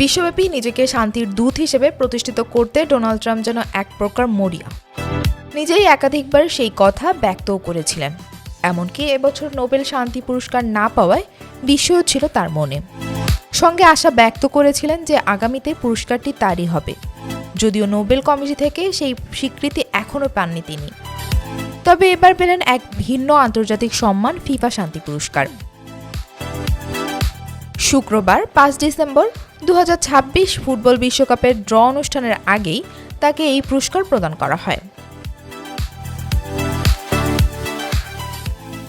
বিশ্বব্যাপী নিজেকে শান্তির দূত হিসেবে প্রতিষ্ঠিত করতে ডোনাল্ড ট্রাম্প যেন এক প্রকার মরিয়া। নিজেই একাধিকবার সেই কথা ব্যক্তও করেছিলেন। এমনকি এবছর নোবেল শান্তি পুরস্কার না পাওয়ায় বিস্ময় ছিল তার মনে। সঙ্গে আশা ব্যক্ত করেছিলেন যে আগামীতে পুরস্কারটি তারই হবে। যদিও নোবেল কমিটি থেকে সেই স্বীকৃতি এখনও পাননি তিনি। তবে এবার পেলেন এক ভিন্ন আন্তর্জাতিক সম্মান, ফিফা শান্তি পুরস্কার। শুক্রবার পাঁচ ডিসেম্বর দু হাজার ছাব্বিশ ফুটবল বিশ্বকাপের ড্র অনুষ্ঠানের আগেই তাকে এই পুরস্কার প্রদান করা হয়।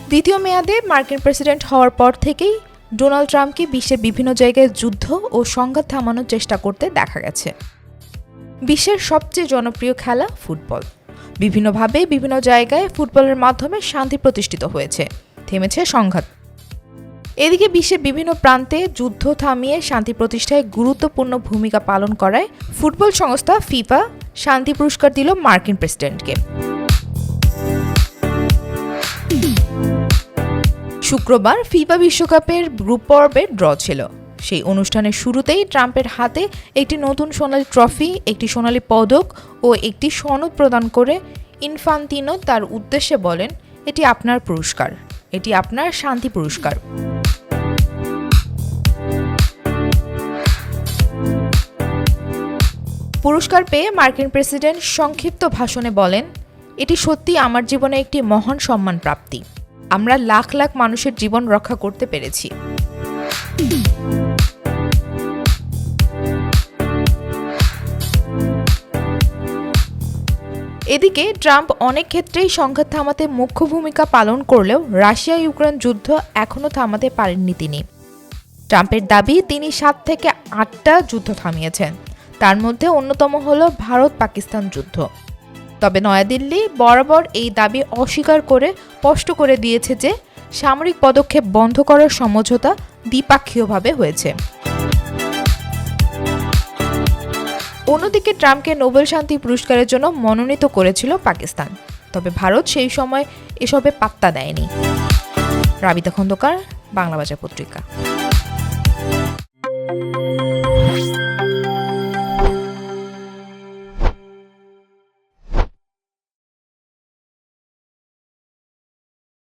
দ্বিতীয় মেয়াদে মার্কিন প্রেসিডেন্ট হওয়ার পর থেকেই ডোনাল্ড ট্রাম্পকে বিশ্বের বিভিন্ন জায়গায় যুদ্ধ ও সংঘাত থামানোর চেষ্টা করতে দেখা গেছে। বিশ্বের সবচেয়ে জনপ্রিয় খেলা ফুটবল। বিভিন্নভাবে বিভিন্ন জায়গায় ফুটবলের মাধ্যমে শান্তি প্রতিষ্ঠিত হয়েছে। থেমেছে সংঘাত। এদিকে বিশ্বের বিভিন্ন প্রান্তে যুদ্ধ থামিয়ে শান্তি প্রতিষ্ঠায় গুরুত্বপূর্ণ ভূমিকা পালন করায় ফুটবল সংস্থা ফিফা শান্তি পুরস্কার দিল মার্কিন প্রেসিডেন্টকে। শুক্রবার ফিফা বিশ্বকাপের গ্রুপ পর্বের ড্র ছিল। সেই অনুষ্ঠানের শুরুতেই ট্রাম্পের হাতে একটি নতুন সোনালি ট্রফি, একটি সোনালি পদক ও একটি সনদ প্রদান করে ইনফান্তিনো তার উদ্দেশ্যে বলেন, এটি আপনার পুরস্কার। এটি আপনার শান্তি পুরস্কার। পুরস্কার পেয়ে মার্কিন প্রেসিডেন্ট সংক্ষিপ্ত ভাষণে বলেন, এটি সত্যি আমার জীবনে একটি মহান সম্মান প্রাপ্তি। আমরা লাখ লাখ মানুষের জীবন রক্ষা করতে পেরেছি। এদিকে ট্রাম্প অনেক ক্ষেত্রেই সংঘাত থামাতে মুখ্য ভূমিকা পালন করলেও রাশিয়া ইউক্রেন যুদ্ধ এখনও থামাতে পারেননি তিনি। ট্রাম্পের দাবি, তিনি সাত থেকে আটটা যুদ্ধ থামিয়েছেন। তার মধ্যে অন্যতম হল ভারত পাকিস্তান যুদ্ধ। তবে নয়াদিল্লি বরাবর এই দাবি অস্বীকার করে স্পষ্ট করে দিয়েছে যে, সামরিক পদক্ষেপ বন্ধ করার সমঝোতা দ্বিপাক্ষীয়ভাবে হয়েছে। অন্যদিকে ট্রাম্পকে নোবেল শান্তি পুরস্কারের জন্য মনোনীত করেছিল পাকিস্তান। তবে ভারত সেই সময় এসবে পাত্তা দেয়নি। রাবিতা খন্দকার বাংলা বাজার পত্রিকা।